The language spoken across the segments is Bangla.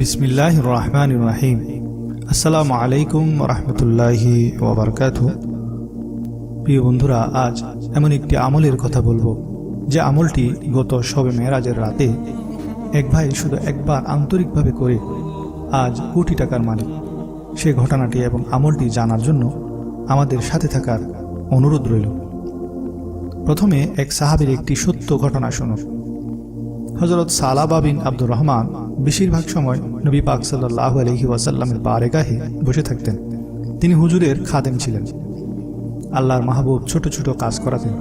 বিসমিল্লাহ রহমান রাহিম আসসালামু আলাইকুম রহমতুল্লাহি ওবরকাত প্রিয় বন্ধুরা, আজ এমন একটি আমলের কথা বলব, যে আমলটি গত সবে মেরাজের রাতে এক ভাই শুধু একবার আন্তরিকভাবে করে আজ কোটি টাকার মালিক। সে ঘটনাটি এবং আমলটি জানার জন্য আমাদের সাথে থাকার অনুরোধ রইল। প্রথমে এক সাহাবের একটি সত্য ঘটনা শুনুন হজরত সালাবা বিন আব্দুর রহমান বেশিরভাগ সময় নবী পাক সাল্লাহ আলহি ওয়াসাল্লামের বারেগাহে বসে থাকতেন। তিনি হুজুরের খাদেম ছিলেন। আল্লাহর মাহবুব ছোট ছোট কাজ করাতেন।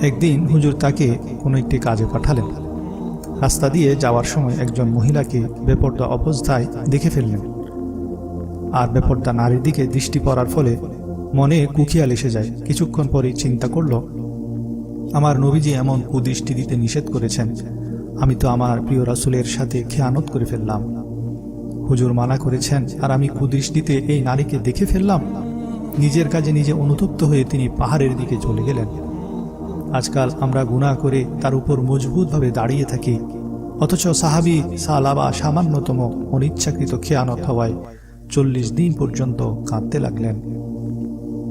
একদিন হুজুর তাকে কোনো একটি কাজে পাঠালেন। রাস্তা দিয়ে যাওয়ার সময় একজন মহিলাকে বেপর্দা অবস্থায় দেখে ফেললেন। আর বেপর্দা নারীর দিকে দৃষ্টি পড়ার ফলে মনে কুখিয়াল এসে যায়। কিছুক্ষণ পরেই চিন্তা করল, আমার নবীজি এমন কুদৃষ্টি দিতে নিষেধ করেছেন। আমি তো আমার প্রিয় রাসুলের সাথে খেয়ানত করে ফেললাম। হুজুর মানা করেছেন, আর আমি কুদৃষ্টিতে এই নারীকে দেখে ফেললাম। নিজের কাজে নিজে অনুতপ্ত হয়ে তিনি পাহাড়ের দিকে চলে গেলেন। আজকাল আমরা গুণা করে তার উপর মজবুতভাবে দাঁড়িয়ে থাকি। অথচ সাহাবি সালাবা সামান্যতম অনিচ্ছাকৃত খেয়ানত হওয়ায় চল্লিশ দিন পর্যন্ত কাঁদতে লাগলেন।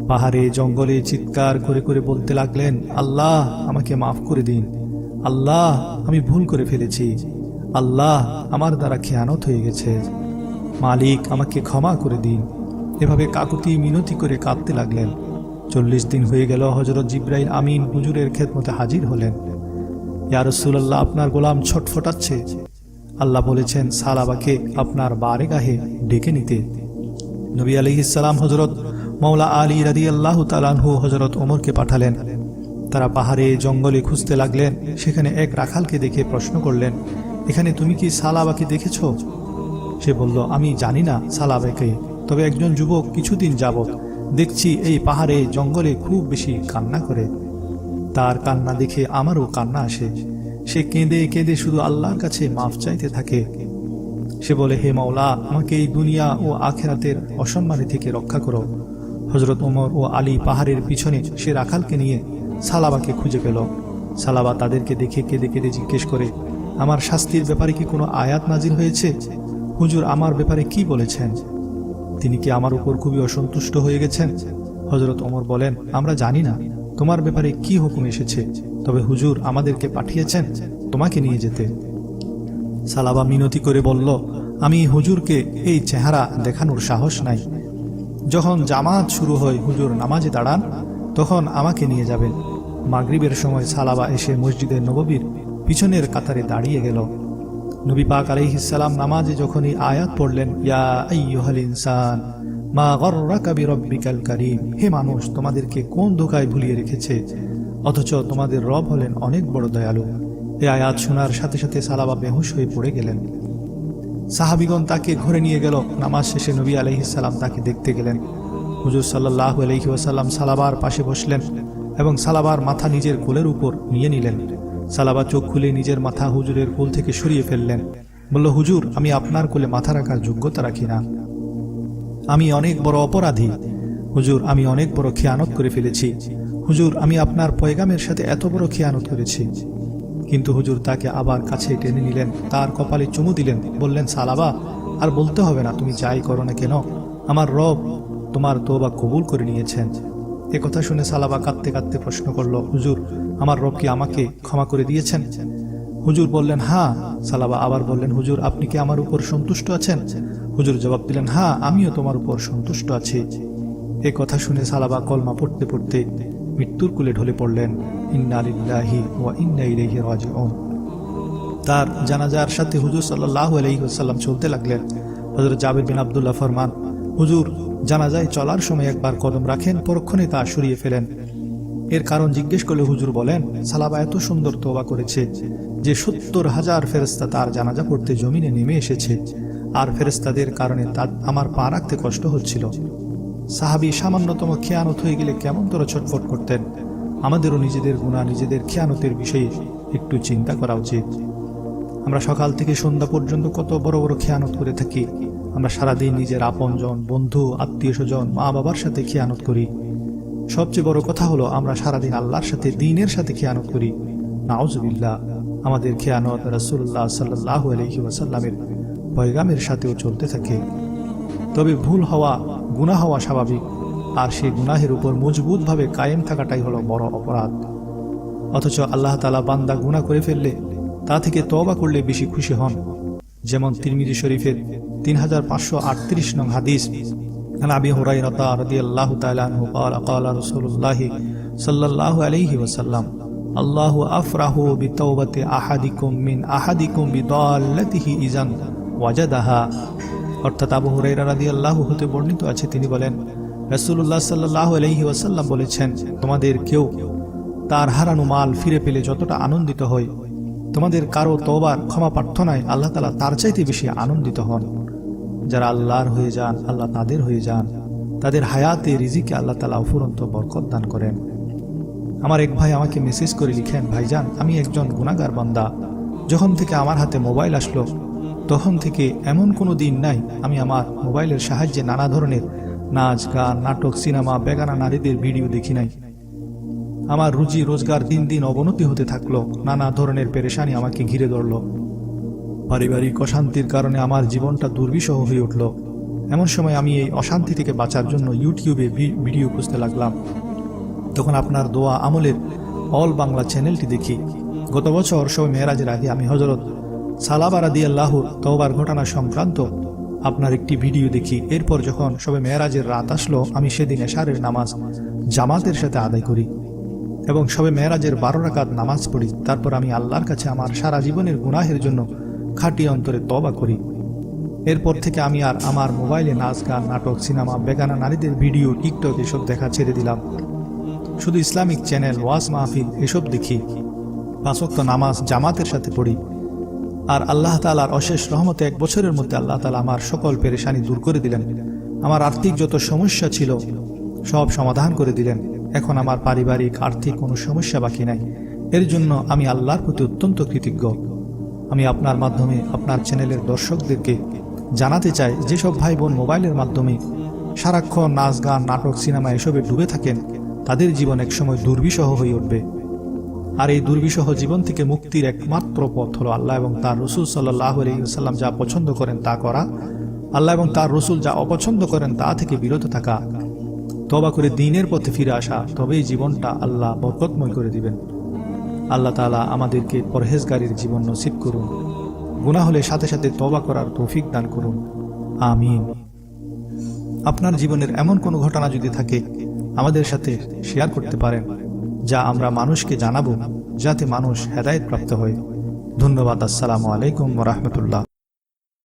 পাহাড়ে, জঙ্গলে চিৎকার করে করে বলতে লাগলেন, আল্লাহ, আমাকে মাফ করে দিন। আল্লাহ, আমি ভুল করে ফেলেছি। আল্লাহ আমার দ্বারা খেয়ানত হয়ে গেছে। মালিক, আমাকে ক্ষমা করে দিন। এভাবে কাকুতি মিনতি করে কাঁদতে লাগলেন। চল্লিশ দিন হয়ে গেল হজরত জিব্রাইল আমিন হুজুরের খেদমতে হাজির হলেন। ইয়ারসুল্লাহ আপনার গোলাম ছটফটাচ্ছে। আল্লাহ বলেছেন, সালাবাকে আপনার বারে গাহে ডেকে নিতে। নবী আলহিসাল্লাম হজরত মৌলা আলী রাদি আল্লাহ তালানহু হজরত ওমরকে পাঠালেন। তারা পাহাড়ে জঙ্গলে খুঁজতে লাগলেন, সেখানে এক রাখালকে দেখে প্রশ্ন করলেন, এখানে তুমি কি সালাবাকে দেখেছ? সে বলল, আমি জানি না সালাবাকে, তবে একজন যুবক কিছুদিন যাবৎ দেখছি এই পাহাড়ে জঙ্গলে খুব বেশি কান্না করে। তার কান্না দেখে আমারও কান্না আসে। সে কেঁদে কেঁদে শুধু আল্লাহর কাছে মাফ চাইতে থাকে। সে বলে, হে মাওলা, আমাকে এই দুনিয়া ও আখেরাতের অসম্মানে থেকে রক্ষা করো। হজরত ওমর ও আলী পাহাড়ের পিছনে সে রাখালকে নিয়ে সালাবাকে খুঁজে পেল। সালাবা তাদেরকে দেখে কেঁদে কেঁদে জিজ্ঞেস করে, আমার শাস্তির ব্যাপারে কি কোনো আয়াত নাজির হয়েছে? হুজুর, আমার ব্যাপারে কি বলেছেন? তিনি কি আমার উপর খুবই অসন্তুষ্ট হয়ে গেছেন? হজরত ওমর বলেন, আমরা জানি না। তোমার ব্যাপারে কি হুকুম এসেছে? তবে হুজুর আমাদেরকে পাঠিয়েছেন তোমাকে নিয়ে যেতে। সালাবা মিনতি করে বলল, আমি হুজুরকে এই চেহারা দেখানোর সাহস নাই। যখন জামাত শুরু হয়, হুজুর নামাজে দাঁড়ান তখন আমাকে নিয়ে যাবেন। মাগরিবের সময় সালাবা এসে মসজিদের নববীর পিছনের কাতারে দাঁড়িয়ে গেল। নবী পাক আলাইহিসাল্লাম নামাজে যখনই আয়াত পড়লেন, ইয়া মা গর্রাকা বিরব্বিকাল কারীম, হে মানুষ, তোমাদেরকে কোন ধোকায় ভুলিয়ে রেখেছে? অথচ তোমাদের রব হলেন অনেক বড় দয়ালু। এ আয়াত শোনার সাথে সাথে সালাবা বেহুশ হয়ে পড়ে গেলেন। সাহাবিগণ তাকে ঘরে নিয়ে গেল। নামাজ শেষে নবী আলহিসাল্লাম তাকে দেখতে গেলেন। হুজুর সাল্লাহ আলহি ওয়াসাল্লাম সালাবার পাশে বসলেন এবং সালাবার মাথা নিজের কোলের উপর নিয়ে নিলেন। সালাবা চোখ খুলে নিজের মাথা হুজুরের কোল থেকে সরিয়ে ফেললেন। বলল, হুজুর, আমি আপনার কোলে মাথা রাখার যোগ্যতা রাখি না। আমি অনেক বড় অপরাধী। হুজুর, আমি অনেক বড় খেয়ানত করে ফেলেছি। হুজুর, আমি আপনার পয়গামের সাথে এত বড় খেয়ানত করেছি। কিন্তু হুজুর তাকে আবার কাছে টেনে নিলেন, তার কপালে চুমু দিলেন, বললেন, সালাবা, আর বলতে হবে না, তুমি যাই করো না কেন? আমার রব তোমার তোবা কবুল করে নিয়েছেন। এ কথা শুনে সালাবা কাঁদতে কাঁদতে প্রশ্ন করল, হুজুর, আমার রব কি আমাকে ক্ষমা করে দিয়েছেন? হুজুর বললেন হ্যাঁ। সালাবা আবার বললেন, হুজুর, আপনি কি আমার উপর সন্তুষ্ট আছেন? হুজুর জবাব দিলেন হ্যাঁ আমিও তোমার উপর সন্তুষ্ট আছি। এ কথা শুনে সালাবা কলমা পড়তে পড়তে মৃত্যুর কুলে ঢলে পড়লেন ইন্নালিল্লাহি ওয়া ইন্না ইলাইহি রাজিউন। তার জানাজার সাথে হুজুর সাল্লাল্লাহু আলাইহি ওয়াসাল্লাম চলতে লাগলেন। হযরত জাবির বিন আব্দুল্লাহ ফরমান হুজুর জানাজায় চলার সময় একবার কদম রাখেন, পরক্ষণে তা সরিয়ে ফেলেন। এর কারণ জিজ্ঞেস করলে হুজুর বলেন, সালাবা এত সুন্দর তোবা করেছে যে সত্তর হাজার ফেরেস্তা তার জানাজা পড়তে জমিনে নেমে এসেছে। আর ফেরেস্তাদের কারণে তার, আমার পা রাখতে কষ্ট হচ্ছিল। সাহাবি সামান্যতম খেয়ানত হয়ে গেলে কেমন তোরা ছটফট করতেন? আমাদেরও নিজেদের গুণা নিজেদের খেয়ানতের বিষয়ে একটু চিন্তা করা উচিত। আমরা সকাল থেকে সন্ধ্যা পর্যন্ত কত বড় বড় খেয়ানত করে থাকি। আমরা সারাদিন নিজের আপনজন, বন্ধু, আত্মীয় স্বজন মা বাবার সাথে খেয়ানত করি। সবচেয়ে বড় কথা হলো আমরা সারাদিন আল্লাহর সাথে, দিনের সাথে খেয়ানত করি। নাউজুবিল্লাহ, আমাদের খেয়ানত রাসুল্লাহ সাল্লাহ আলহি পয়গামের সাথেও চলতে থাকে। তবে ভুল হওয়া, গুনাহ হওয়া স্বাভাবিক, আর সেই গুনাহের উপর মজবুতভাবে কায়েম থাকাটাই হলো বড় অপরাধ। অথচ আল্লাহ তালা বান্দা গুনাহ করে ফেললে, তা থেকে তবা করলে বেশি খুশি হন। যেমন তিরমিজি শরীফের তিন হাজার পাঁচশো আটত্রিশ নং হাদিস عن ابي هريره رضي الله تعالى عنه قال قال رسول الله صلى الله عليه وسلم الله افرح بتوبه احدكم من احدكم بضالته اذا وجدها অর্থাৎ আবু হুরাইরা রাদিয়াল্লাহু হতে বর্ণিত আছে তিনি বলেন রাসূলুল্লাহ সাল্লাল্লাহু আলাইহি ওয়াসাল্লাম বলেছেন তোমাদের কেউ তার হারানো মাল ফিরে পেলে যতটা আনন্দিত হয় তোমাদের কারো তওবার ক্ষমা প্রার্থনায় আল্লাহ তাআলা তার চাইতে বেশি আনন্দিত হন যারা আল্লাহর হয়ে যান, আল্লাহ তাদের হয়ে যান, তাদের হায়াতে, রিজিকে আল্লাহ তালা অফুরন্ত বরকত দান করেন। আমার এক ভাই আমাকে মেসেজ করে লিখেন, ভাইজান, আমি একজন গুণাগার বান্দা। যখন থেকে আমার হাতে মোবাইল আসলো, তখন থেকে এমন কোনো দিন নাই, আমি আমার মোবাইলের সাহায্যে নানা ধরনের নাচ, গান, নাটক, সিনেমা, বেগানা নারীদের ভিডিও দেখি নাই। আমার রুজি, রোজগার দিন দিন অবনতি হতে থাকল, নানা ধরনের পেরেশানি আমাকে ঘিরে ধরলো। পারিবারিক অশান্তির কারণে আমার জীবনটা দুর্বিষহ হয়ে উঠল। এমন সময় আমি এই অশান্তি থেকে বাঁচার জন্য ইউটিউবে ভিডিও খুঁজতে লাগলাম। তখন আপনার দোয়া আমলের অল বাংলা চ্যানেলটি দেখি। গত বছর সব মেয়েরাজের আগে আমি হজরত সালাবারা দিয়ে আল্লাহর তওবার ঘটনা সংক্রান্ত আপনার একটি ভিডিও দেখি। এরপর যখন সবে মেয়েরাজের রাত আসলো, আমি সেদিন এশারের নামাজ জামাতের সাথে আদায় করি এবং সবে মেয়েরাজের বারো রাকাত নামাজ পড়ি। তারপর আমি আল্লাহর কাছে আমার সারা জীবনের গুনাহের জন্য খাঁটি অন্তরে তবা করি। এরপর থেকে আমি আর আমার মোবাইলে নাচ, গান, নাটক, সিনেমা, বেগানা নারীদের ভিডিও, টিকটক এসব দেখা ছেড়ে দিলাম। শুধু ইসলামিক চ্যানেল, ওয়াজ মাহফিল এসব দেখি। পাঁচক্ত নামাজ জামাতের সাথে পড়ি। আর আল্লাহ তালার অশেষ রহমতে এক বছরের মধ্যে আল্লাহ তালা আমার সকল পেরেশানি দূর করে দিলেন। আমার আর্থিক যত সমস্যা ছিল, সব সমাধান করে দিলেন। এখন আমার পারিবারিক আর্থিক কোনো সমস্যা বাকি নাই। এর জন্য আমি আল্লাহর প্রতি অত্যন্ত কৃতজ্ঞ। আমি আপনার মাধ্যমে আপনার চ্যানেলের দর্শকদেরকে জানাতে চাই, যেসব ভাই বোন মোবাইলের মাধ্যমে সারাক্ষণ নাচ গান, নাটক, সিনেমা এসবে ডুবে থাকেন, তাদের জীবন একসময় দুর্বিষহ হয়ে উঠবে। আর এই দুর্বিষহ জীবন থেকে মুক্তির একমাত্র পথ হলো আল্লাহ এবং তার রসুল সাল্লাহ আলহিসাল্লাম যা পছন্দ করেন তা করা, আল্লাহ এবং তার রসুল যা অপছন্দ করেন তা থেকে বিরত থাকা। তবা করে দিনের পথে ফিরে আসা, তবেই জীবনটা আল্লাহ বরকতময় করে দিবেন। আল্লাহ তালা আমাদেরকে পরহেজগারির জীবন নসিব করুন। গুনা হলে সাথে সাথে তবা করার তৌফিক দান করুন। আমিন। আপনার জীবনের এমন কোনো ঘটনা যদি থাকে, আমাদের সাথে শেয়ার করতে পারেন, যা আমরা মানুষকে জানাব, যাতে মানুষ হেদায়তপ্রাপ্ত হয়। ধন্যবাদ। আসসালামু আলাইকুম রহমতুল্লাহ।